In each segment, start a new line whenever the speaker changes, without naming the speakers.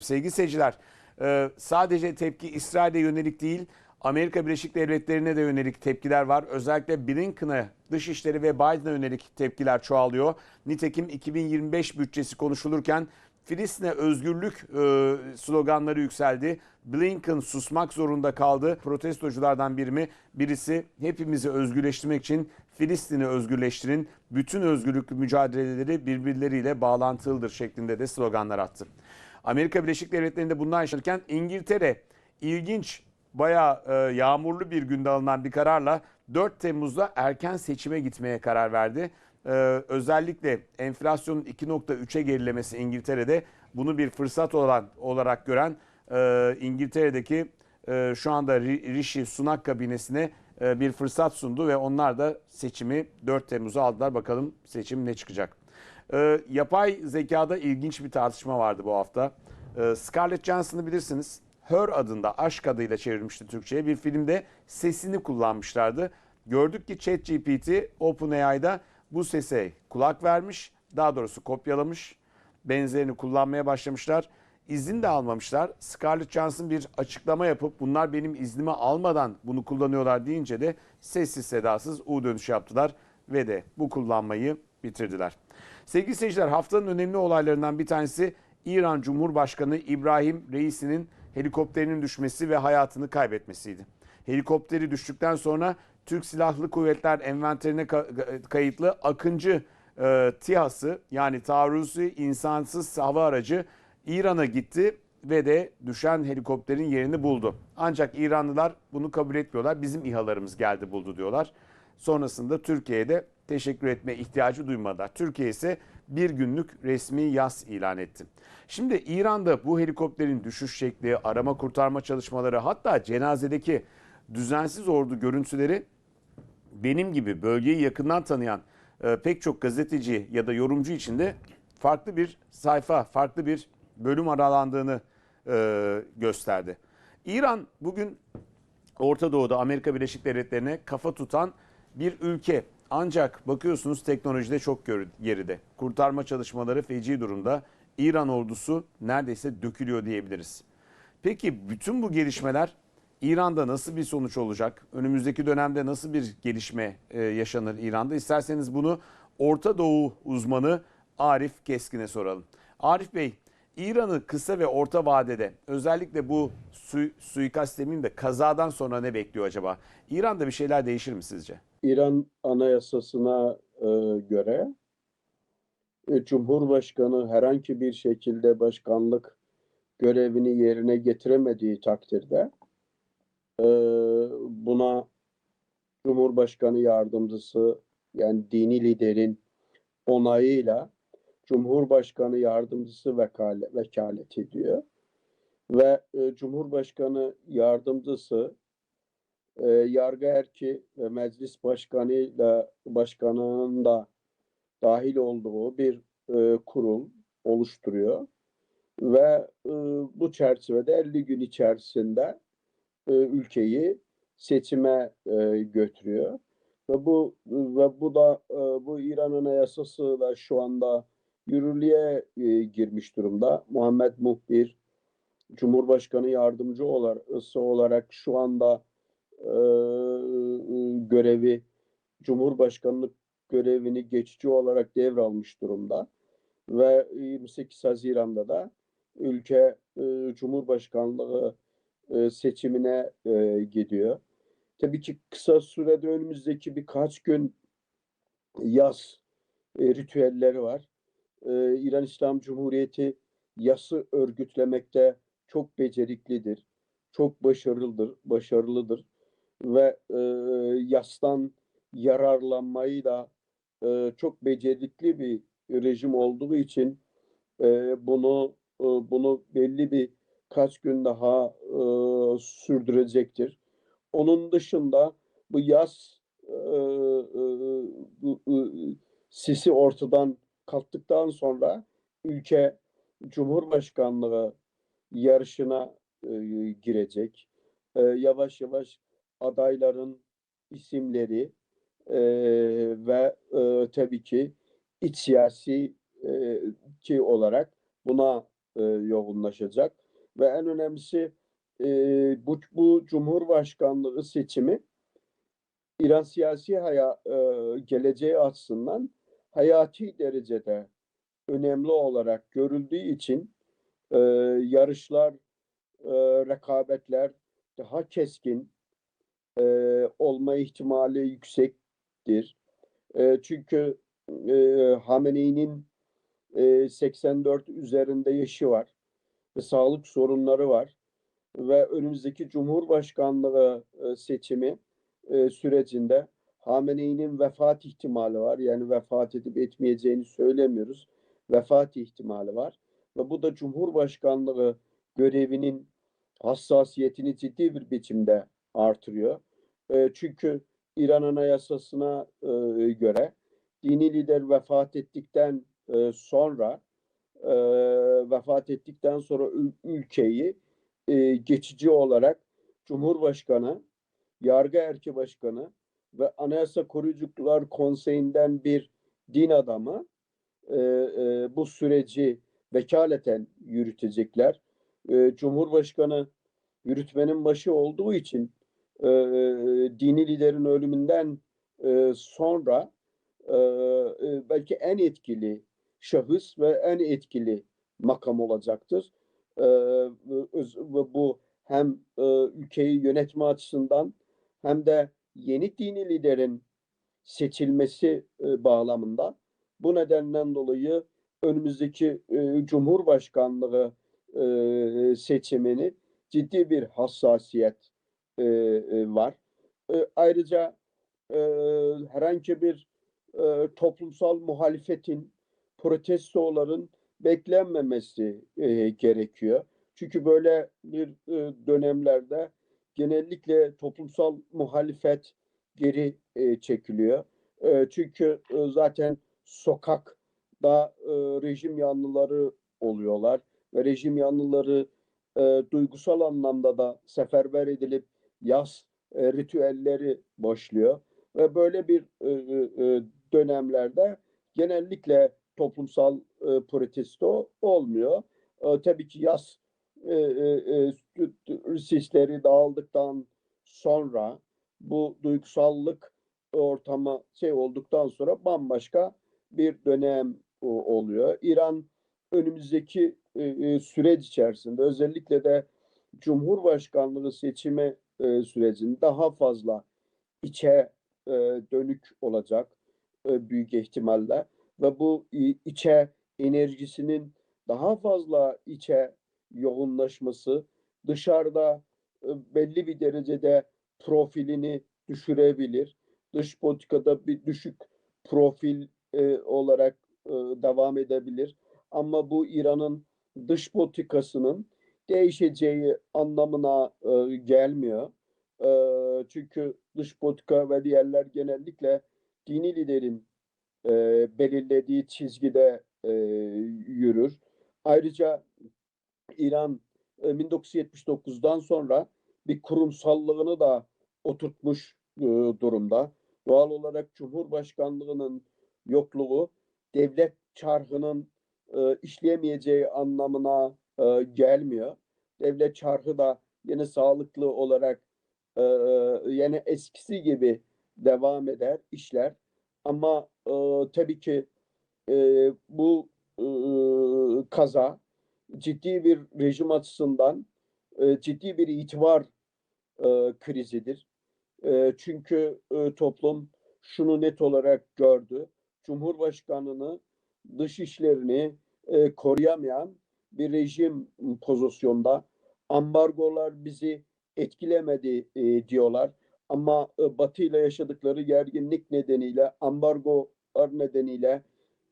Sevgili seyirciler, e, sadece tepki İsrail'e yönelik değil, Amerika Birleşik Devletleri'ne de yönelik tepkiler var. Özellikle Blinken'a, Dışişleri ve Biden'a yönelik tepkiler çoğalıyor. Nitekim 2025 bütçesi konuşulurken Filistin'e özgürlük e, sloganları yükseldi. Blinken susmak zorunda kaldı. Protestoculardan birimi, birisi hepimizi özgürleştirmek için Filistin'i özgürleştirin, bütün özgürlük mücadeleleri birbirleriyle bağlantılıdır şeklinde de sloganlar attı. Amerika Birleşik Devletleri'nde bundan yaşanırken İngiltere ilginç bayağı e, yağmurlu bir günde alınan bir kararla 4 Temmuz'da erken seçime gitmeye karar verdi. E, özellikle enflasyonun 2.3'e gerilemesi İngiltere'de bunu bir fırsat olan olarak gören e, İngiltere'deki şu anda Ri- Rishi Sunak kabinesine bir fırsat sundu ve onlar da seçimi 4 Temmuz'a aldılar. Bakalım seçim ne çıkacak. Ee, yapay zekada ilginç bir tartışma vardı bu hafta. Ee, Scarlett Johansson'ı bilirsiniz. Her adında, aşk adıyla çevrilmişti Türkçe'ye. Bir filmde sesini kullanmışlardı. Gördük ki ChatGPT OpenAI'da bu sese kulak vermiş. Daha doğrusu kopyalamış. Benzerini kullanmaya başlamışlar. İzin de almamışlar. Scarlett Johansson bir açıklama yapıp bunlar benim iznimi almadan bunu kullanıyorlar deyince de sessiz sedasız U dönüşü yaptılar ve de bu kullanmayı bitirdiler. Sevgili seyirciler haftanın önemli olaylarından bir tanesi İran Cumhurbaşkanı İbrahim Reisi'nin helikopterinin düşmesi ve hayatını kaybetmesiydi. Helikopteri düştükten sonra Türk Silahlı Kuvvetler envanterine ka- kayıtlı Akıncı e, TİHA'sı yani taarruzi insansız hava aracı İran'a gitti ve de düşen helikopterin yerini buldu. Ancak İranlılar bunu kabul etmiyorlar. Bizim İHA'larımız geldi buldu diyorlar. Sonrasında Türkiye'de teşekkür etme ihtiyacı duymadılar. Türkiye ise bir günlük resmi yas ilan etti. Şimdi İran'da bu helikopterin düşüş şekli, arama kurtarma çalışmaları hatta cenazedeki düzensiz ordu görüntüleri benim gibi bölgeyi yakından tanıyan e, pek çok gazeteci ya da yorumcu için de farklı bir sayfa, farklı bir bölüm aralandığını e, gösterdi. İran bugün Orta Doğu'da Amerika Birleşik Devletleri'ne kafa tutan bir ülke. Ancak bakıyorsunuz teknolojide çok geri- geride. Kurtarma çalışmaları feci durumda. İran ordusu neredeyse dökülüyor diyebiliriz. Peki bütün bu gelişmeler İran'da nasıl bir sonuç olacak? Önümüzdeki dönemde nasıl bir gelişme e, yaşanır İran'da? İsterseniz bunu Orta Doğu uzmanı Arif Keskin'e soralım. Arif Bey, İran'ı kısa ve orta vadede özellikle bu su, suikast demeyeyim de kazadan sonra ne bekliyor acaba? İran'da bir şeyler değişir mi sizce?
İran Anayasasına e, göre e, Cumhurbaşkanı herhangi bir şekilde başkanlık görevini yerine getiremediği takdirde e, buna Cumhurbaşkanı yardımcısı yani dini liderin onayıyla Cumhurbaşkanı yardımcısı vekale, vekalet ediyor. Ve e, Cumhurbaşkanı yardımcısı e, yargı erki ve meclis başkanıyla başkanının da dahil olduğu bir e, kurul oluşturuyor ve e, bu çerçevede 50 gün içerisinde e, ülkeyi seçime e, götürüyor ve bu ve bu da e, bu İran Anayasası da şu anda yürürlüğe e, girmiş durumda. Muhammed Muhbir Cumhurbaşkanı yardımcı olarak, olarak şu anda e, görevi Cumhurbaşkanlık görevini geçici olarak devralmış durumda ve 28 Haziran'da da ülke e, Cumhurbaşkanlığı e, seçimine e, gidiyor. Tabii ki kısa sürede önümüzdeki birkaç gün yaz e, ritüelleri var. E, İran İslam Cumhuriyeti yası örgütlemekte çok beceriklidir, çok başarılıdır, başarılıdır ve e, yastan yararlanmayı da e, çok becerikli bir rejim olduğu için e, bunu e, bunu belli bir kaç gün daha e, sürdürecektir. Onun dışında bu yaz e, e, e, sisi ortadan kalktıktan sonra ülke Cumhurbaşkanlığı yarışına e, girecek. E, yavaş yavaş adayların isimleri e, ve e, tabii ki iç siyasi e, ki olarak buna e, yoğunlaşacak ve en önemlisi e, bu, bu Cumhurbaşkanlığı seçimi İran siyasi haya, e, geleceği açısından hayati derecede önemli olarak görüldüğü için e, yarışlar, e, rekabetler daha keskin e, olma ihtimali yüksektir. E, çünkü e, Hamenei'nin e, 84 üzerinde yaşı var ve sağlık sorunları var ve önümüzdeki Cumhurbaşkanlığı e, seçimi e, sürecinde Hamenei'nin vefat ihtimali var. Yani vefat edip etmeyeceğini söylemiyoruz. Vefat ihtimali var. Ve bu da Cumhurbaşkanlığı görevinin hassasiyetini ciddi bir biçimde artırıyor. E, çünkü İran Anayasası'na e, göre dini lider vefat ettikten e, sonra e, vefat ettikten sonra ül- ülkeyi e, geçici olarak Cumhurbaşkanı, Yargı Erki Başkanı ve Anayasa Koruyucular Konseyi'nden bir din adamı e, e, bu süreci vekaleten yürütecekler. E, Cumhurbaşkanı yürütmenin başı olduğu için e, dini liderin ölümünden e, sonra e, e, belki en etkili şahıs ve en etkili makam olacaktır. E, bu hem e, ülkeyi yönetme açısından hem de yeni dini liderin seçilmesi e, bağlamında bu nedenden dolayı önümüzdeki e, Cumhurbaşkanlığı e, seçimini ciddi bir hassasiyet var. Ayrıca herhangi bir toplumsal muhalefetin, protestoların beklenmemesi gerekiyor. Çünkü böyle bir dönemlerde genellikle toplumsal muhalefet geri e, çekiliyor. E, çünkü e, zaten sokakta e, rejim yanlıları oluyorlar ve rejim yanlıları e, duygusal anlamda da seferber edilip yaz e, ritüelleri başlıyor ve böyle bir e, e, dönemlerde genellikle toplumsal e, protesto olmuyor. E, tabii ki yaz e, e, e, sisleri dağıldıktan sonra bu duygusallık ortamı şey olduktan sonra bambaşka bir dönem oluyor. İran önümüzdeki e, e, süreç içerisinde özellikle de Cumhurbaşkanlığı seçimi e, sürecinde daha fazla içe e, dönük olacak e, büyük ihtimalle ve bu i- içe enerjisinin daha fazla içe yoğunlaşması dışarıda e, belli bir derecede profilini düşürebilir. Dış politikada bir düşük profil e, olarak e, devam edebilir. Ama bu İran'ın dış politikasının değişeceği anlamına e, gelmiyor. E, çünkü dış politika ve diğerler genellikle dini liderin e, belirlediği çizgide e, yürür. Ayrıca İran e, 1979'dan sonra bir kurumsallığını da oturtmuş e, durumda. Doğal olarak Cumhurbaşkanlığının yokluğu devlet çarhının e, işleyemeyeceği anlamına e, gelmiyor. Devlet çarhı da yine sağlıklı olarak e, yine eskisi gibi devam eder işler. Ama e, tabii ki e, bu e, kaza ciddi bir rejim açısından e, ciddi bir itibar e, krizidir. E, çünkü e, toplum şunu net olarak gördü. Cumhurbaşkanını, dış işlerini e, koruyamayan bir rejim pozisyonda. Ambargolar bizi etkilemedi e, diyorlar. Ama e, Batı ile yaşadıkları gerginlik nedeniyle, ambargolar nedeniyle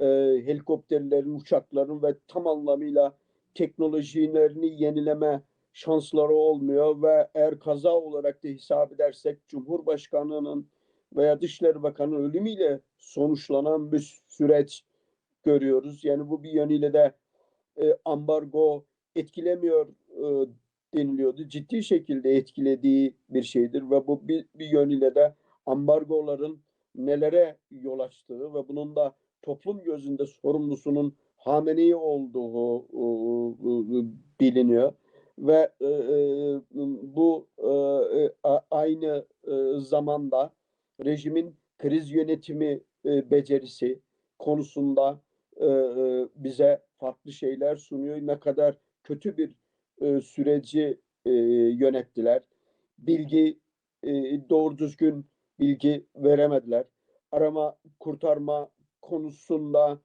e, helikopterlerin, uçakların ve tam anlamıyla teknolojilerini yenileme şansları olmuyor ve eğer kaza olarak da hesap edersek Cumhurbaşkanı'nın veya Dışişleri Bakanı ölümüyle sonuçlanan bir süreç görüyoruz. Yani bu bir yönüyle de e, ambargo etkilemiyor e, deniliyordu. Ciddi şekilde etkilediği bir şeydir ve bu bir, bir yönüyle de ambargoların nelere yol açtığı ve bunun da toplum gözünde sorumlusunun Hamenei olduğu biliniyor ve e, e, bu e, aynı zamanda rejimin kriz yönetimi becerisi konusunda bize farklı şeyler sunuyor. Ne kadar kötü bir süreci yönettiler. Bilgi doğru düzgün bilgi veremediler. Arama kurtarma konusunda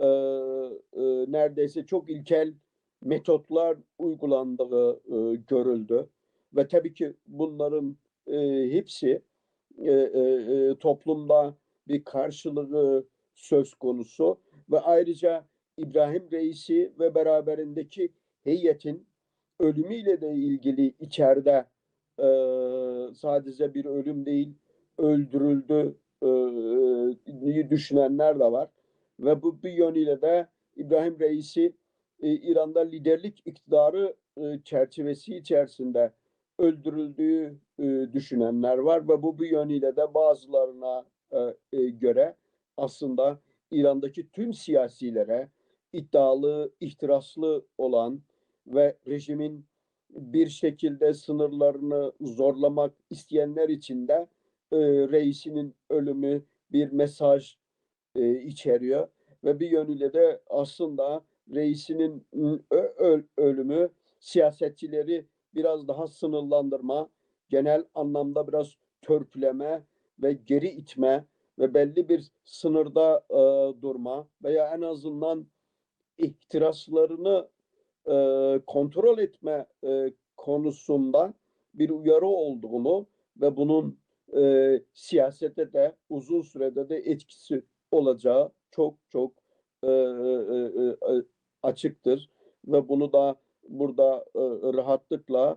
e, e, neredeyse çok ilkel metotlar uygulandığı e, görüldü. Ve tabii ki bunların e, hepsi e, e, e, toplumda bir karşılığı söz konusu. Ve ayrıca İbrahim Reisi ve beraberindeki heyetin ölümüyle de ilgili içeride e, sadece bir ölüm değil öldürüldü e, diye düşünenler de var ve bu bir yönüyle de İbrahim Reisi e, İran'da liderlik iktidarı e, çerçevesi içerisinde öldürüldüğü e, düşünenler var. Ve bu bir yönüyle de bazılarına e, e, göre aslında İran'daki tüm siyasilere iddialı, ihtiraslı olan ve rejimin bir şekilde sınırlarını zorlamak isteyenler için de e, reisinin ölümü bir mesaj e, içeriyor. Ve bir yönüyle de aslında reisinin ölümü siyasetçileri biraz daha sınırlandırma, genel anlamda biraz törpüleme ve geri itme ve belli bir sınırda e, durma veya en azından ihtiraslarını e, kontrol etme e, konusunda bir uyarı olduğunu ve bunun e, siyasete de uzun sürede de etkisi olacağı çok çok e, e, e, e, açıktır ve bunu da burada e, rahatlıkla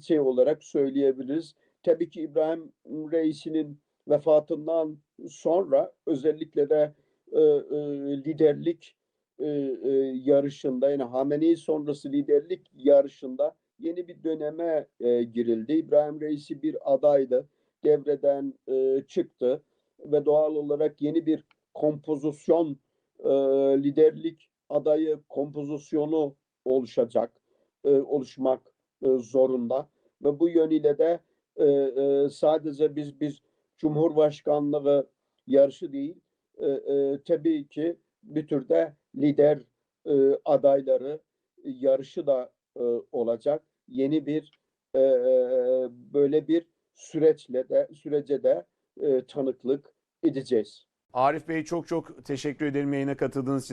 şey olarak söyleyebiliriz. Tabii ki İbrahim Reis'inin vefatından sonra özellikle de e, e, liderlik e, e, yarışında yani Hamenei sonrası liderlik yarışında yeni bir döneme e, girildi. İbrahim Reisi bir adaydı. Devreden e, çıktı ve doğal olarak yeni bir kompozisyon e, liderlik adayı kompozisyonu oluşacak, e, oluşmak e, zorunda ve bu yönüyle de e, e, sadece biz biz Cumhurbaşkanlığı yarışı değil, e, e, tabii ki bir türde lider e, adayları yarışı da e, olacak. Yeni bir e, böyle bir süreçle de sürece de e, tanıklık edeceğiz.
Arif Bey çok çok teşekkür ederim yayına katıldığınız için.